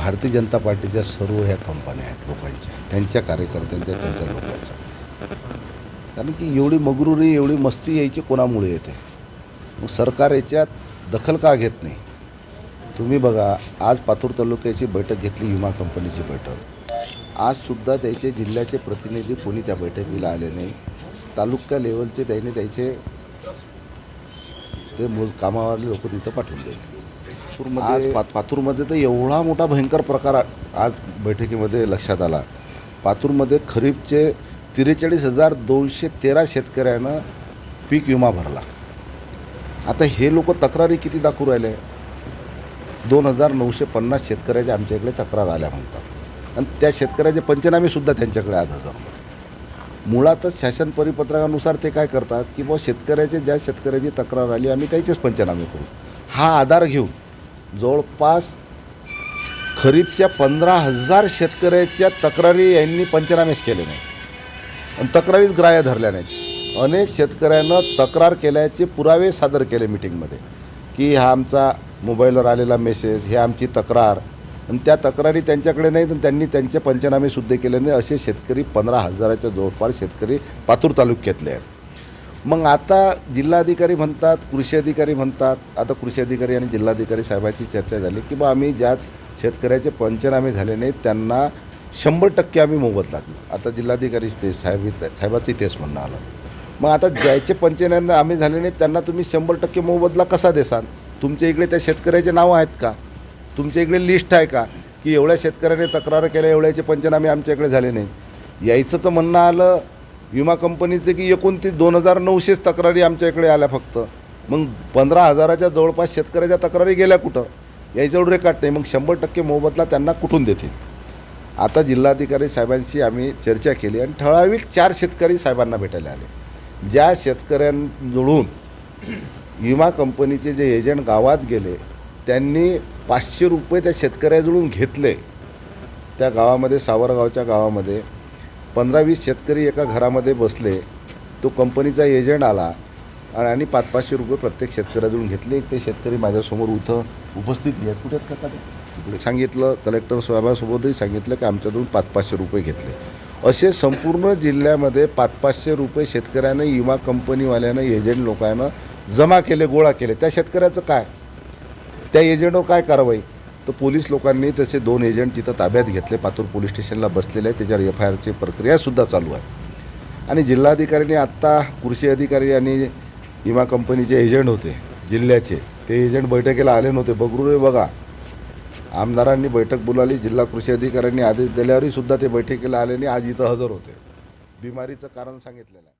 भारतीय जनता पार्टीच्या सर्व ह्या कंपन्या आहेत लोकांच्या त्यांच्या कार्यकर्त्यांच्या त्यांच्या लोकांच्या. कारण की एवढी मगरुरी एवढी मस्ती यायची कोणामुळे येते? मग सरकार याच्यात दखल का घेत नाही? तुम्ही बघा आज पातूर तालुक्याची बैठक घेतली विमा कंपनीची बैठक. आजसुद्धा त्याचे जिल्ह्याचे प्रतिनिधी कोणी त्या बैठकीला आले नाही? तालुका लेवलचे त्याने त्याचे ते मूल कामावरले लोक तिथं पाठवून दिले. आज पा पातूरमध्ये तर एवढा मोठा भयंकर प्रकार आ- आज बैठकीमध्ये लक्षात आला. पातूरमध्ये खरीपचे त्रेचाळीस हजार दोनशे तेरा शेतकऱ्यानं पीक विमा भरला. आता हे लोक तक्रारी किती दाखवू राहिले? दोन हजार नऊशे पन्नास शेतकऱ्याच्या आमच्या इकडे तक्रार आल्या म्हणतात. आणि त्या शेतकऱ्याचे पंचनामेसुद्धा त्यांच्याकडे आज हजरमध्ये मुळातच शासन परिपत्रकानुसार ते काय करतात? की बुवा शेतकऱ्याचे ज्या शेतकऱ्याची तक्रार आली आम्ही त्याचेच पंचनामे करू. हा आधार घेऊन जवळपास खरीपच्या पंधरा हजार शेतकऱ्याच्या तक्रारी यांनी पंचनामेच केले नाही. आणि तक्रारीच ग्राह्य धरल्या नाहीत. अनेक शेतकऱ्यांना तक्रार केल्याचे पुरावे सादर केले मिटिंगमध्ये की हा आमचा मोबाईलवर आलेला मेसेज हे आमची तक्रार आणि त्या तक्रारी त्यांच्याकडे नाहीत आणि त्यांनी त्यांचे पंचनामेसुद्धा केले नाही असे शेतकरी पंधरा हजाराच्या जवळपास शेतकरी पातूर तालुक्यातले आहेत. मग आता जिल्हाधिकारी म्हणतात कृषी अधिकारी म्हणतात. आता कृषी अधिकारी आणि जिल्हाधिकारी साहेबाची चर्चा झाली की बा आम्ही ज्या शेतकऱ्याचे पंचनामे झाले नाहीत त्यांना शंभर टक्के आम्ही मोबत लागलो. आता जिल्हाधिकारीच ते साहेब साहेबाचंही तेच म्हणणं आलं. मग आता ज्याचे पंचनामे आम्ही झाले नाहीत त्यांना तुम्ही शंभर टक्के मोबदला कसा देसाल तुमच्या इकडे त्या शेतकऱ्याचे नावं आहेत का? तुमच्या इकडे लिस्ट आहे का? की एवढ्या शेतकऱ्याने तक्रार केल्या एवढ्याचे पंचनामे आमच्या इकडे झाले नाही यायचं तर म्हणणं आलं विमा कंपनीचे की एकोणतीस दोन हजार नऊशेच तक्रारी आमच्या इकडे आल्या फक्त. मग पंधरा हजाराच्या जवळपास शेतकऱ्याच्या तक्रारी गेल्या कुठं? याच्यावर रेकॉर्ड नाही. मग शंभर टक्के मोबदला त्यांना कुठून देतील? आता जिल्हाधिकारी साहेबांशी आम्ही चर्चा केली आणि ठराविक चार शेतकरी साहेबांना भेटायला आले. ज्या शेतकऱ्यांजवळून विमा कंपनीचे जे एजंट गावात गेले त्यांनी पाचशे रुपये त्या शेतकऱ्याजवळून घेतले. त्या गावामध्ये सावरगावच्या गावामध्ये पंधरा वीस शेतकरी एका घरामध्ये बसले तो कंपनीचा एजंट आला आणि पाच पाचशे रुपये प्रत्येक शेतकऱ्याजवळून घेतले. ते शेतकरी माझ्यासमोर उथं उपस्थित आहेत. कुठे आहेत तिकडे. सांगितलं कलेक्टर साहेबासोबतही सांगितलं की आमच्याकडून पाच पाचशे रुपये घेतले. असे संपूर्ण जिल्ह्यामध्ये पाच पाचशे रुपये शेतकऱ्यानं विमा कंपनीवाल्यानं एजंट लोकांना जमा केले गोळा केले. त्या शेतकऱ्याचं काय? त्या एजंटवर काय कारवाई? तर पोलीस लोकांनी त्याचे दोन एजंट तिथं ताब्यात घेतले. पातूर पोलीस स्टेशनला बसलेले आहे त्याच्यावर एफ आय आरची प्रक्रियासुद्धा चालू आहे. आणि जिल्हाधिकाऱ्यांनी आत्ता कृषी अधिकारी आणि विमा कंपनीचे एजंट होते जिल्ह्याचे. ते एजंट बैठकीला आले नव्हते. बगरू रे बघा. आमदारांनी बैठक बोलावली. जिल्हा कृषी अधिकाऱ्यांनी आदेश दिल्यावरही सुद्धा ते बैठकीला आले आणि आज इथं हजर होते. बिमारीचं कारण सांगितलेलं आहे.